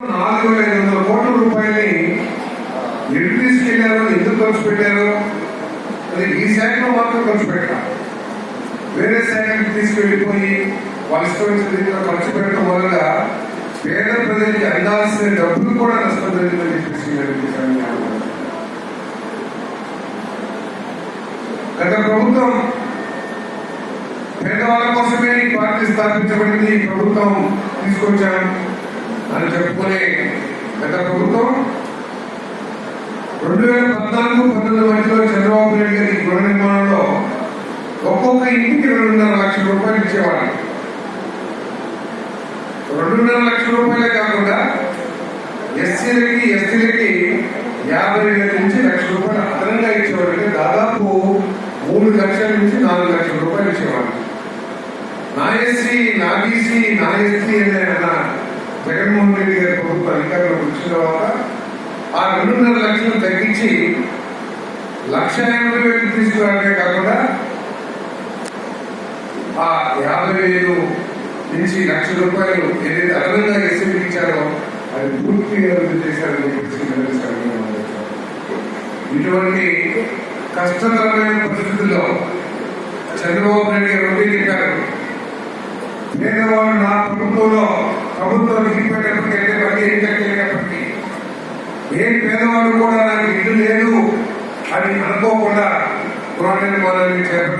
నాలుగు వేల ఐదు వందల కోట్ల రూపాయలని ఎటు తీసుకెళ్ళారు ఎందుకు ఖర్చు పెట్టారు? అది ఈ శాఖలో మాత్రం ఖర్చు పెట్టారు వేరే శాఖలకు తీసుకెళ్ళిపోయి వాళ్ళ ఖర్చు పెట్టడం వల్ల పేద ప్రజలకి అందాల్సిన డబ్బులు కూడా నష్టం జరిగిందని చెప్పేసి గత ప్రభుత్వం పేదవాళ్ళ కోసమే ఈ పార్టీ స్థాపించబడింది ఈ ప్రభుత్వం తీసుకొచ్చాను అని చెప్పుకునే గత ప్రభుత్వం రెండు వేల పద్నాలుగు పంతొమ్మిది మధ్యలో చంద్రబాబు నాయుడు గారి గృహ నిర్మాణంలో ఒక్కొక్క ఇంటికి రెండున్నర లక్షల రూపాయలు ఇచ్చేవాళ్ళు. రెండున్నర లక్షల రూపాయలే కాకుండా ఎస్సీలకి ఎస్టీలకి యాభై వేల నుంచి లక్ష రూపాయలు అదనంగా ఇచ్చేవాళ్ళు దాదాపు మూడు లక్షల నుంచి నాలుగు లక్షల రూపాయలు ఇచ్చేవాళ్ళు. నా ఎస్సీ నా బీసీ నా ఎస్టీ అనే అన్న జగన్మోహన్ రెడ్డి గారి ప్రభుత్వం అధికారంలోకి వచ్చిన తర్వాత ఆ రెండున్నర లక్షలు తగ్గించి లక్ష ఎనభై వేలు తీసుకురావడమే కాకుండా ఆ యాభై వేలు నుంచి లక్ష రూపాయలు ఏదైతే అదనంగా ఎస్ఎంపీ ఇచ్చారో అది పూర్తిగా రద్దు చేశారని చెప్పేసి ఇటువంటి కష్టతరమైన పరిస్థితుల్లో చంద్రబాబు నాయుడు గారు ఒకటే చెప్పారు. పేదవాళ్ళు నా ప్రభుత్వంలో ప్రభుత్వం దిగిపోయేటప్పటికైతే మళ్ళీ ఏం కట్టేటప్పటికీ ఏ పేదవాడు కూడా నాకు ఇల్లు లేదు అని అనుకోకుండా గృహ నిర్మాణాన్ని